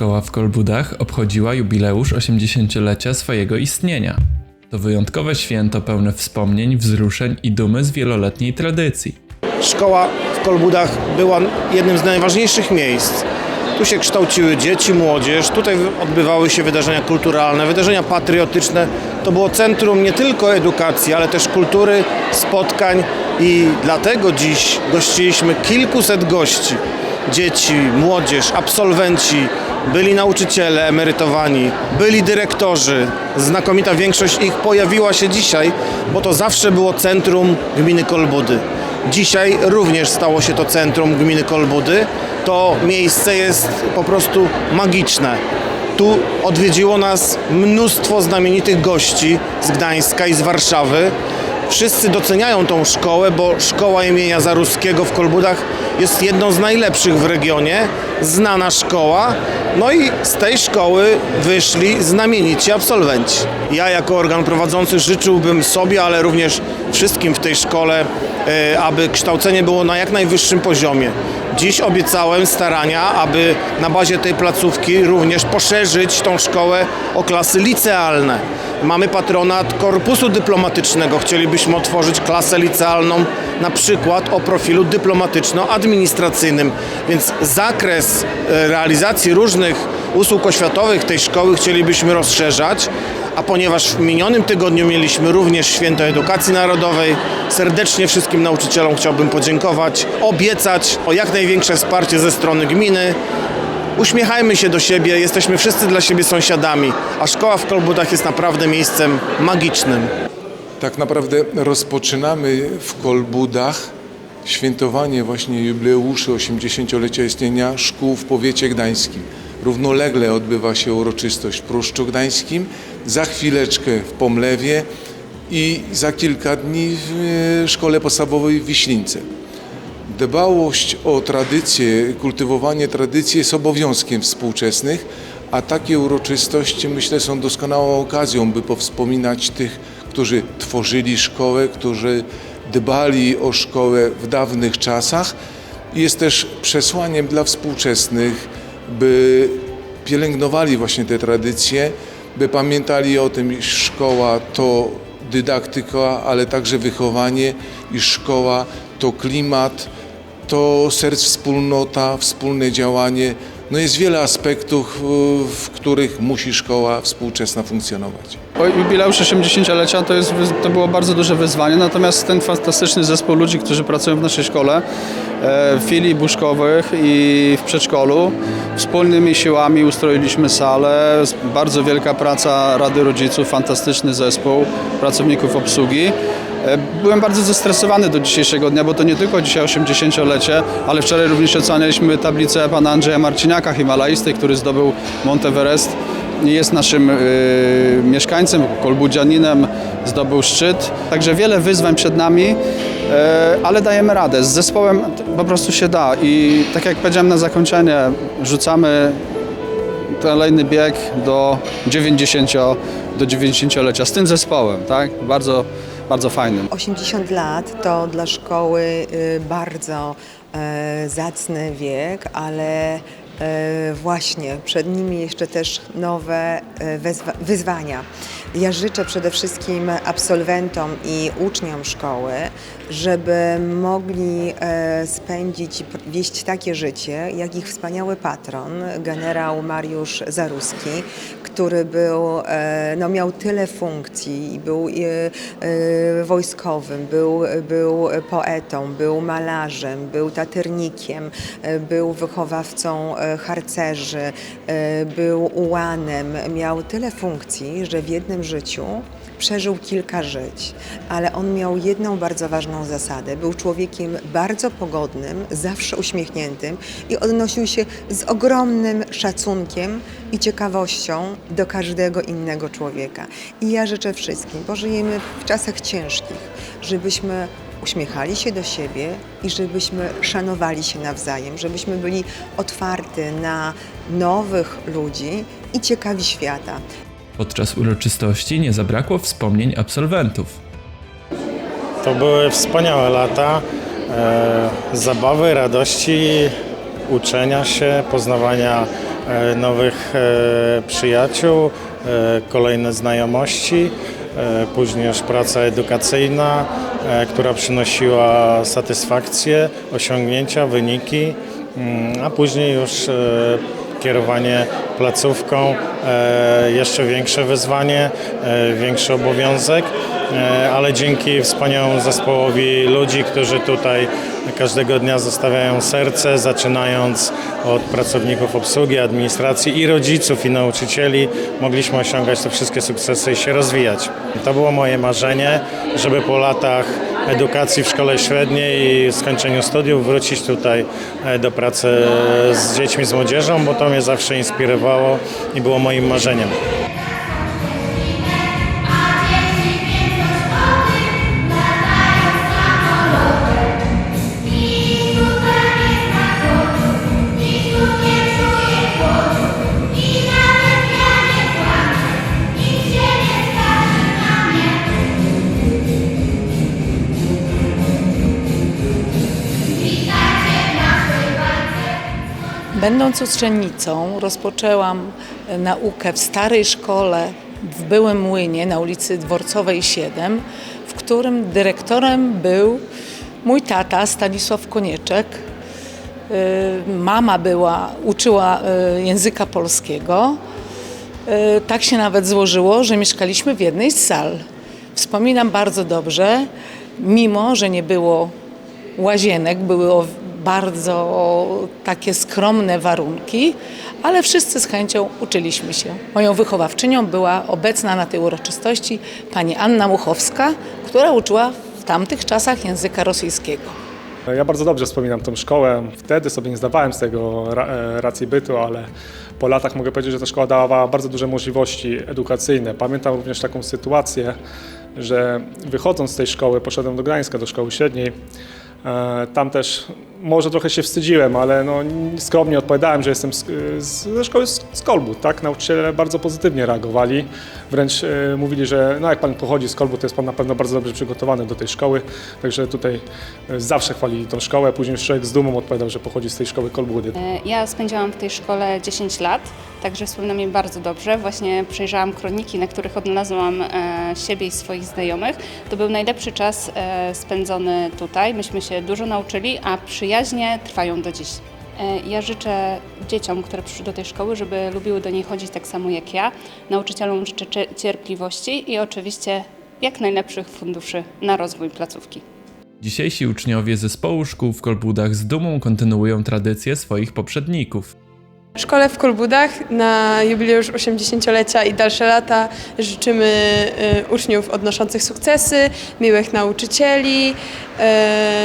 szkoła w Kolbudach obchodziła jubileusz 80-lecia swojego istnienia. To wyjątkowe święto pełne wspomnień, wzruszeń i dumy z wieloletniej tradycji. Szkoła w Kolbudach była jednym z najważniejszych miejsc. Tu się kształciły dzieci, młodzież, tutaj odbywały się wydarzenia kulturalne, wydarzenia patriotyczne. To było centrum nie tylko edukacji, ale też kultury, spotkań i dlatego dziś gościliśmy kilkuset gości. Dzieci, młodzież, absolwenci, byli nauczyciele emerytowani, byli dyrektorzy. Znakomita większość ich pojawiła się dzisiaj, bo to zawsze było centrum gminy Kolbudy. Dzisiaj również stało się to centrum gminy Kolbudy. To miejsce jest po prostu magiczne. Tu odwiedziło nas mnóstwo znamienitych gości z Gdańska i z Warszawy. Wszyscy doceniają tą szkołę, bo szkoła imienia Zaruskiego w Kolbudach jest jedną z najlepszych w regionie, znana szkoła. No i z tej szkoły wyszli znamienici absolwenci. Ja jako organ prowadzący życzyłbym sobie, ale również wszystkim w tej szkole, e, aby kształcenie było na jak najwyższym poziomie. Dziś obiecałem starania, aby na bazie tej placówki również poszerzyć tą szkołę o klasy licealne. Mamy patronat korpusu dyplomatycznego. Chcielibyśmy otworzyć klasę licealną na przykład o profilu dyplomatyczno-administracyjnym. Więc zakres e, realizacji różnych usług oświatowych tej szkoły chcielibyśmy rozszerzać. A ponieważ w minionym tygodniu mieliśmy również Święto Edukacji Narodowej, serdecznie wszystkim nauczycielom chciałbym podziękować, obiecać o jak największe wsparcie ze strony gminy. Uśmiechajmy się do siebie, jesteśmy wszyscy dla siebie sąsiadami, a szkoła w Kolbudach jest naprawdę miejscem magicznym. Tak naprawdę rozpoczynamy w Kolbudach świętowanie właśnie jubileuszy 80-lecia istnienia szkół w powiecie gdańskim. Równolegle odbywa się uroczystość w Pruszczu Gdańskim, za chwileczkę w Pomlewie i za kilka dni w e, szkole podstawowej w Wiślince. Dbałość o tradycje, kultywowanie tradycji jest obowiązkiem współczesnych, a takie uroczystości myślę są doskonałą okazją, by powspominać tych, którzy tworzyli szkołę, którzy dbali o szkołę w dawnych czasach. Jest też przesłaniem dla współczesnych, by pielęgnowali właśnie te tradycje, by pamiętali o tym, iż szkoła to dydaktyka, ale także wychowanie, iż szkoła to klimat, to serc wspólnota, wspólne działanie. No jest wiele aspektów, w- których musi szkoła współczesna funkcjonować. Jubileusz 80-lecia to, jest, to było bardzo duże wyzwanie, natomiast ten fantastyczny zespół ludzi, którzy pracują w naszej szkole, e, w filii buszkowych i w przedszkolu, wspólnymi siłami ustroiliśmy salę, bardzo wielka praca Rady Rodziców, fantastyczny zespół pracowników obsługi. E, Byłem bardzo zestresowany do dzisiejszego dnia, bo to nie tylko dzisiaj 80-lecie, ale wczoraj również ocenialiśmy tablicę pana Andrzeja Marciniaka, himalaisty, który zdobył Monteverest jest naszym y, mieszkańcem, kolbudzianinem, zdobył szczyt. Także wiele wyzwań przed nami, y, ale dajemy radę. Z zespołem po prostu się da i tak jak powiedziałem na zakończenie, rzucamy kolejny bieg do 90, do 90-lecia z tym zespołem, tak? Bardzo, bardzo fajnym. 80 lat to dla szkoły y, bardzo e, zacny wiek, ale e, właśnie przed nimi jeszcze też nowe e, wyzwania. Ja życzę przede wszystkim absolwentom i uczniom szkoły, żeby mogli e, spędzić, wieść takie życie, jak ich wspaniały patron, generał Mariusz Zaruski, który był, e, no, miał tyle funkcji, był e, wojskowym, był, był poetą, był malarzem, był taternikiem, był wychowawcą harcerzy, był ułanem, miał tyle funkcji, że w jednym życiu przeżył kilka żyć, ale on miał jedną bardzo ważną zasadę. Był człowiekiem bardzo pogodnym, zawsze uśmiechniętym i odnosił się z ogromnym szacunkiem i ciekawością do każdego innego człowieka. I ja życzę wszystkim, bo żyjemy w czasach ciężkich, żebyśmy uśmiechali się do siebie i żebyśmy szanowali się nawzajem, żebyśmy byli otwarty na nowych ludzi i ciekawi świata. Podczas uroczystości nie zabrakło wspomnień absolwentów. To były wspaniałe lata e, zabawy, radości, uczenia się, poznawania e, nowych e, przyjaciół, e, kolejne znajomości, e, później już praca edukacyjna, e, która przynosiła satysfakcję, osiągnięcia, wyniki, mm, a później już e, kierowanie placówką, e, jeszcze większe wyzwanie, e, większy obowiązek, e, ale dzięki wspaniałemu zespołowi ludzi, którzy tutaj każdego dnia zostawiają serce, zaczynając od pracowników obsługi, administracji i rodziców i nauczycieli, mogliśmy osiągać te wszystkie sukcesy i się rozwijać. To było moje marzenie, żeby po latach edukacji w szkole średniej i skończeniu studiów wrócić tutaj e, do pracy z dziećmi, z młodzieżą, bo to mnie zawsze inspirowało i było moim marzeniem. Będąc uczennicą, rozpoczęłam e, naukę w starej szkole w Byłym Młynie na ulicy Dworcowej 7, w którym dyrektorem był mój tata Stanisław Konieczek. E, Mama była, uczyła e, języka polskiego. Tak się nawet złożyło, że mieszkaliśmy w jednej z sal. Wspominam bardzo dobrze, mimo że nie było łazienek, były bardzo takie skromne warunki, ale wszyscy z chęcią uczyliśmy się. Moją wychowawczynią była obecna na tej uroczystości pani Anna Muchowska, która uczyła w tamtych czasach języka rosyjskiego. Ja bardzo dobrze wspominam tą szkołę. Wtedy sobie nie zdawałem z tego e, racji bytu, ale po latach mogę powiedzieć, że ta szkoła dawała bardzo duże możliwości edukacyjne. Pamiętam również taką sytuację, że wychodząc z tej szkoły poszedłem do Gdańska, do szkoły średniej. E, Tam też może trochę się wstydziłem, ale no, skromnie odpowiadałem, że jestem z, z, ze szkoły z, z. Tak? Nauczyciele bardzo pozytywnie reagowali. Wręcz e, mówili, że no, jak pan pochodzi z Kolbu, to jest pan na pewno bardzo dobrze przygotowany do tej szkoły. Także tutaj e, zawsze chwalili tą szkołę. Później człowiek z dumą odpowiadał, że pochodzi z tej szkoły Kolbudy. E, Ja spędziłam w tej szkole 10 lat, także wspominam je bardzo dobrze. Właśnie przejrzałam kroniki, na których odnalazłam e, siebie i swoich znajomych. To był najlepszy czas e, spędzony tutaj. Myśmy się dużo nauczyli, a przyjaźnie trwają do dziś. E, Ja życzę dzieciom, które przyszły do tej szkoły, żeby lubiły do niej chodzić tak samo jak ja. Nauczycielom życzę cie- cierpliwości i oczywiście jak najlepszych funduszy na rozwój placówki. Dzisiejsi uczniowie zespołu szkół w Kolbudach z dumą kontynuują tradycje swoich poprzedników. Szkole w Kolbudach na jubileusz 80-lecia i dalsze lata życzymy y, uczniów odnoszących sukcesy, miłych nauczycieli,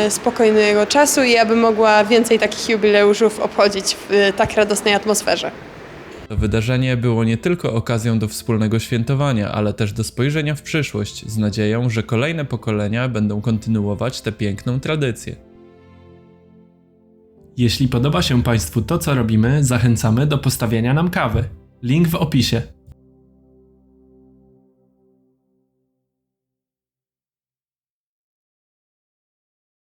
y, spokojnego czasu i aby mogła więcej takich jubileuszów obchodzić w tak radosnej atmosferze. To wydarzenie było nie tylko okazją do wspólnego świętowania, ale też do spojrzenia w przyszłość z nadzieją, że kolejne pokolenia będą kontynuować tę piękną tradycję. Jeśli podoba się Państwu to, co robimy, zachęcamy do postawienia nam kawy. Link w opisie.